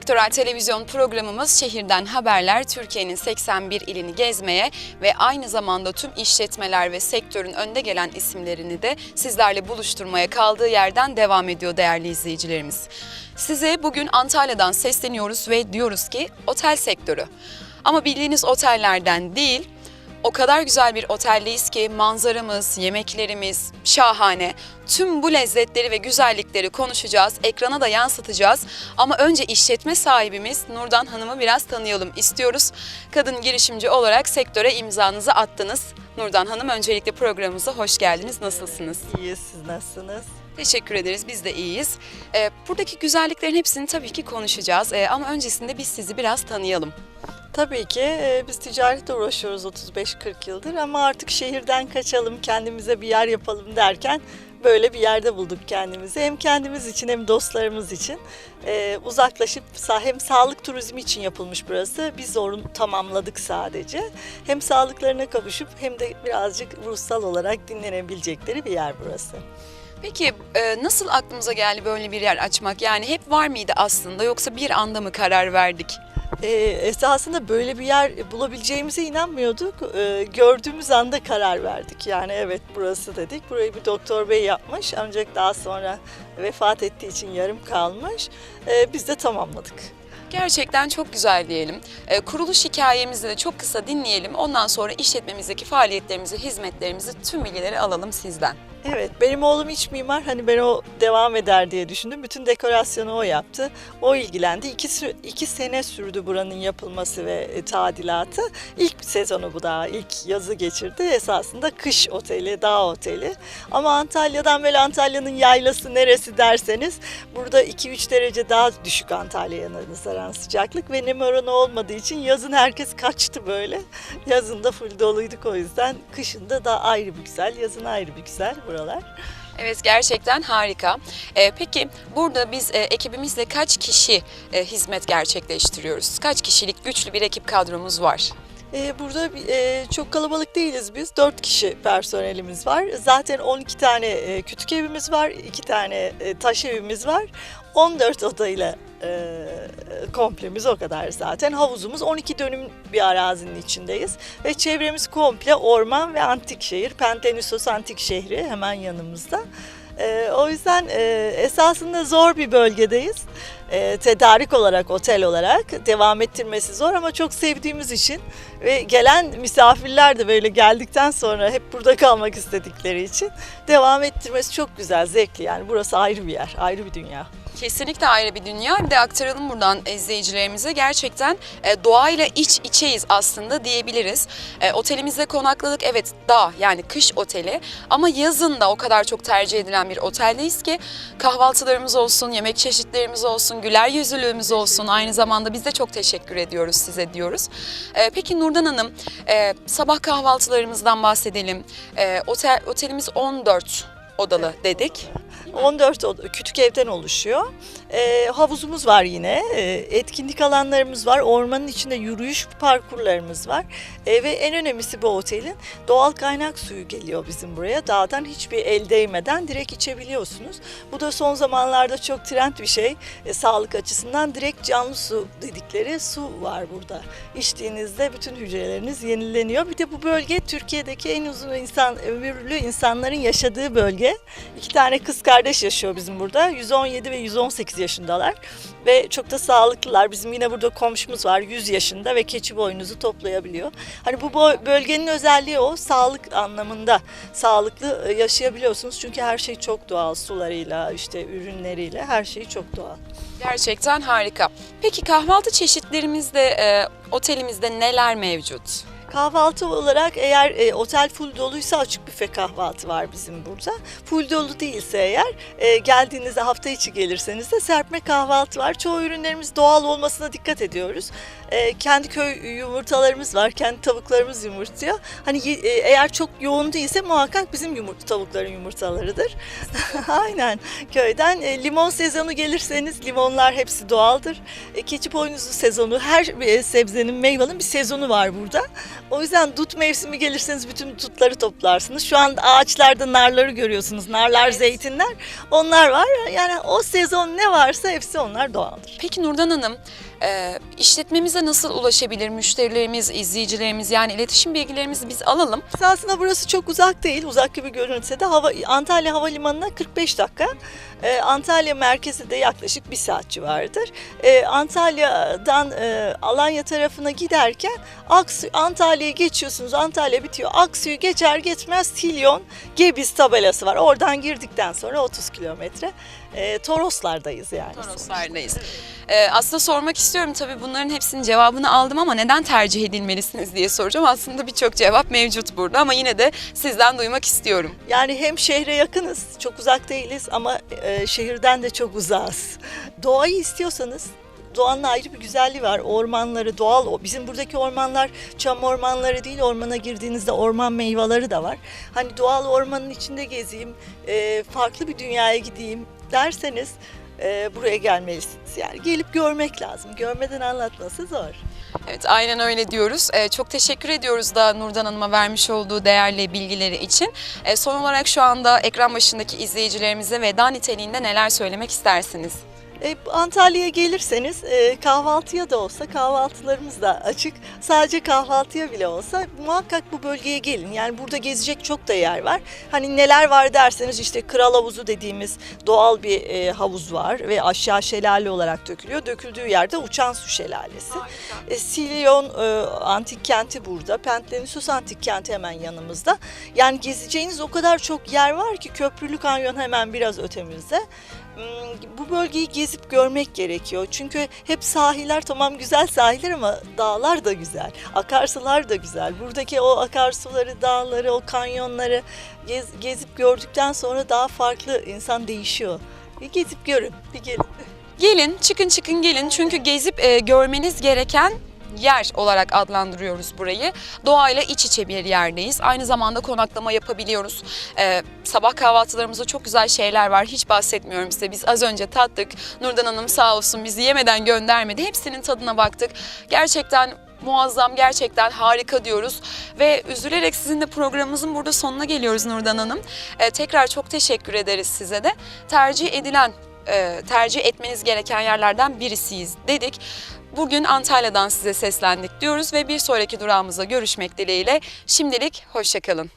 Sektörel televizyon programımız Şehirden Haberler Türkiye'nin 81 ilini gezmeye ve aynı zamanda tüm işletmeler ve sektörün önde gelen isimlerini de sizlerle buluşturmaya kaldığı yerden devam ediyor değerli izleyicilerimiz. Size bugün Antalya'dan sesleniyoruz ve diyoruz ki otel sektörü. Ama bildiğiniz otellerden değil, o kadar güzel bir oteldeyiz ki manzaramız, yemeklerimiz şahane. Tüm bu lezzetleri ve güzellikleri konuşacağız, ekrana da yansıtacağız. Ama önce işletme sahibimiz Nurdan Hanım'ı biraz tanıyalım istiyoruz. Kadın girişimci olarak sektöre imzanızı attınız. Nurdan Hanım öncelikle programımıza hoş geldiniz. Nasılsınız? İyiyiz siz nasılsınız? Teşekkür ederiz. Biz de iyiyiz. Ee, buradaki güzelliklerin hepsini tabii ki konuşacağız. Ee, ama öncesinde biz sizi biraz tanıyalım. Tabii ki e, biz ticaretle uğraşıyoruz 35-40 yıldır ama artık şehirden kaçalım, kendimize bir yer yapalım derken böyle bir yerde bulduk kendimizi. Hem kendimiz için hem dostlarımız için e, uzaklaşıp hem sağlık turizmi için yapılmış burası. Biz onu tamamladık sadece. Hem sağlıklarına kavuşup hem de birazcık ruhsal olarak dinlenebilecekleri bir yer burası. Peki e, nasıl aklımıza geldi böyle bir yer açmak? Yani hep var mıydı aslında yoksa bir anda mı karar verdik? Ee, esasında böyle bir yer bulabileceğimize inanmıyorduk. Ee, gördüğümüz anda karar verdik. Yani evet burası dedik. Burayı bir doktor bey yapmış ancak daha sonra vefat ettiği için yarım kalmış. Ee, biz de tamamladık. Gerçekten çok güzel diyelim. E, kuruluş hikayemizi de çok kısa dinleyelim. Ondan sonra işletmemizdeki faaliyetlerimizi, hizmetlerimizi tüm bilgileri alalım sizden. Evet, benim oğlum iç mimar. Hani ben o devam eder diye düşündüm. Bütün dekorasyonu o yaptı. O ilgilendi. İki, iki sene sürdü buranın yapılması ve e, tadilatı. İlk sezonu bu daha. ilk yazı geçirdi. Esasında kış oteli, dağ oteli. Ama Antalya'dan böyle Antalya'nın yaylası neresi derseniz burada 2-3 derece daha düşük Antalya'ya nazaran sıcaklık ve nem oranı olmadığı için yazın herkes kaçtı böyle. Yazın da full doluyduk o yüzden. Kışın da ayrı bir güzel, yazın ayrı bir güzel buralar. Evet gerçekten harika. E, peki burada biz e, ekibimizle kaç kişi e, hizmet gerçekleştiriyoruz? Kaç kişilik güçlü bir ekip kadromuz var? Ee, burada e, çok kalabalık değiliz biz. 4 kişi personelimiz var. Zaten 12 tane e, kütük evimiz var. 2 tane e, taş evimiz var. 14 odayla e, komplemiz o kadar zaten. Havuzumuz 12 dönüm bir arazinin içindeyiz. Ve çevremiz komple orman ve antik şehir. Pentenisos antik şehri hemen yanımızda. E, o yüzden e, esasında zor bir bölgedeyiz. E, tedarik olarak, otel olarak devam ettirmesi zor ama çok sevdiğimiz için ve gelen misafirler de böyle geldikten sonra hep burada kalmak istedikleri için devam ettirmesi çok güzel, zevkli. Yani burası ayrı bir yer, ayrı bir dünya. Kesinlikle ayrı bir dünya. Bir de aktaralım buradan izleyicilerimize. Gerçekten e, doğayla iç içeyiz aslında diyebiliriz. E, otelimizde konakladık. Evet dağ yani kış oteli. Ama yazın da o kadar çok tercih edilen bir oteldeyiz ki kahvaltılarımız olsun, yemek çeşitlerimiz olsun, güler yüzlülüğümüz olsun. Aynı zamanda biz de çok teşekkür ediyoruz size diyoruz. E, peki Nurdan Hanım, e, sabah kahvaltılarımızdan bahsedelim. E, otel Otelimiz 14 odalı dedik. 14 oda- küçük evden oluşuyor. Ee, havuzumuz var yine. Ee, etkinlik alanlarımız var. Ormanın içinde yürüyüş parkurlarımız var. Ee, ve en önemlisi bu otelin doğal kaynak suyu geliyor bizim buraya. Dağdan hiçbir el değmeden direkt içebiliyorsunuz. Bu da son zamanlarda çok trend bir şey. Ee, sağlık açısından direkt canlı su dedikleri su var burada. İçtiğinizde bütün hücreleriniz yenileniyor. Bir de bu bölge Türkiye'deki en uzun insan ömürlü insanların yaşadığı bölge. İki tane kız kardeş yaşıyor bizim burada. 117 ve 118 yaşındalar. Ve çok da sağlıklılar. Bizim yine burada komşumuz var 100 yaşında ve keçi boynuzu toplayabiliyor. Hani bu bölgenin özelliği o sağlık anlamında sağlıklı e, yaşayabiliyorsunuz. Çünkü her şey çok doğal sularıyla işte ürünleriyle her şey çok doğal. Gerçekten harika. Peki kahvaltı çeşitlerimizde e, otelimizde neler mevcut? Kahvaltı olarak eğer e, otel full doluysa açık büfe kahvaltı var bizim burada. Full dolu değilse eğer e, geldiğinizde hafta içi gelirseniz de serpme kahvaltı var. Çoğu ürünlerimiz doğal olmasına dikkat ediyoruz. E, kendi köy yumurtalarımız var. Kendi tavuklarımız yumurtluyor. Hani e, eğer çok yoğun değilse muhakkak bizim yumurta tavukların yumurtalarıdır. Aynen. Köyden e, limon sezonu gelirseniz limonlar hepsi doğaldır. E, keçi boynuzu sezonu her e, sebzenin meyvanın bir sezonu var burada. O yüzden dut mevsimi gelirseniz bütün dutları toplarsınız. Şu an ağaçlarda narları görüyorsunuz. Narlar, Evet. zeytinler. Onlar var. Yani o sezon ne varsa hepsi onlar doğaldır. Peki Nurdan Hanım, e, işletmemize nasıl ulaşabilir müşterilerimiz, izleyicilerimiz yani iletişim bilgilerimizi biz alalım. Aslında burası çok uzak değil. Uzak gibi görünse de hava, Antalya Havalimanı'na 45 dakika. Ee, Antalya merkezi de yaklaşık bir saat civarıdır. Ee, Antalya'dan e, Alanya tarafına giderken Aksu, Antalya'yı geçiyorsunuz. Antalya bitiyor. Aksu'yu geçer geçmez Tilyon Gebiz tabelası var. Oradan girdikten sonra 30 kilometre. Ee, Toroslardayız yani. Toroslardayız. E, aslında sormak istiyorum tabii bunların hepsinin cevabını aldım ama neden tercih edilmelisiniz diye soracağım. Aslında birçok cevap mevcut burada ama yine de sizden duymak istiyorum. Yani hem şehre yakınız, çok uzak değiliz ama e, şehirden de çok uzağız. Doğayı istiyorsanız doğanın ayrı bir güzelliği var. Ormanları doğal, bizim buradaki ormanlar çam ormanları değil, ormana girdiğinizde orman meyveleri de var. Hani doğal ormanın içinde gezeyim, e, farklı bir dünyaya gideyim derseniz e, buraya gelmelisiniz. Yani gelip görmek lazım. Görmeden anlatması zor. Evet aynen öyle diyoruz. Ee, çok teşekkür ediyoruz da Nurdan Hanım'a vermiş olduğu değerli bilgileri için. Ee, son olarak şu anda ekran başındaki izleyicilerimize veda niteliğinde neler söylemek istersiniz? E, Antalya'ya gelirseniz e, kahvaltıya da olsa kahvaltılarımız da açık. Sadece kahvaltıya bile olsa muhakkak bu bölgeye gelin. Yani burada gezecek çok da yer var. Hani neler var derseniz işte Kral Havuzu dediğimiz doğal bir e, havuz var ve aşağı şelale olarak dökülüyor. Döküldüğü yerde uçan su şelalesi. E, Silyon e, antik kenti burada. Pentlenisus antik kenti hemen yanımızda. Yani gezeceğiniz o kadar çok yer var ki Köprülü Kanyon hemen biraz ötemizde. Hmm, Bu bölgeyi gezip görmek gerekiyor. Çünkü hep sahiller tamam güzel sahiller ama dağlar da güzel. Akarsular da güzel. Buradaki o akarsuları, dağları, o kanyonları gez- gezip gördükten sonra daha farklı insan değişiyor. Bir gezip görün, bir gelin. Gelin, çıkın çıkın gelin çünkü gezip e, görmeniz gereken yer olarak adlandırıyoruz burayı. Doğayla iç içe bir yerdeyiz. Aynı zamanda konaklama yapabiliyoruz. Ee, sabah kahvaltılarımızda çok güzel şeyler var. Hiç bahsetmiyorum size. Biz az önce tattık. Nurdan Hanım sağ olsun bizi yemeden göndermedi. Hepsinin tadına baktık. Gerçekten muazzam, gerçekten harika diyoruz. Ve üzülerek sizinle programımızın burada sonuna geliyoruz Nurdan Hanım. Ee, tekrar çok teşekkür ederiz size de. Tercih edilen e, tercih etmeniz gereken yerlerden birisiyiz dedik. Bugün Antalya'dan size seslendik diyoruz ve bir sonraki durağımızda görüşmek dileğiyle. Şimdilik hoşçakalın.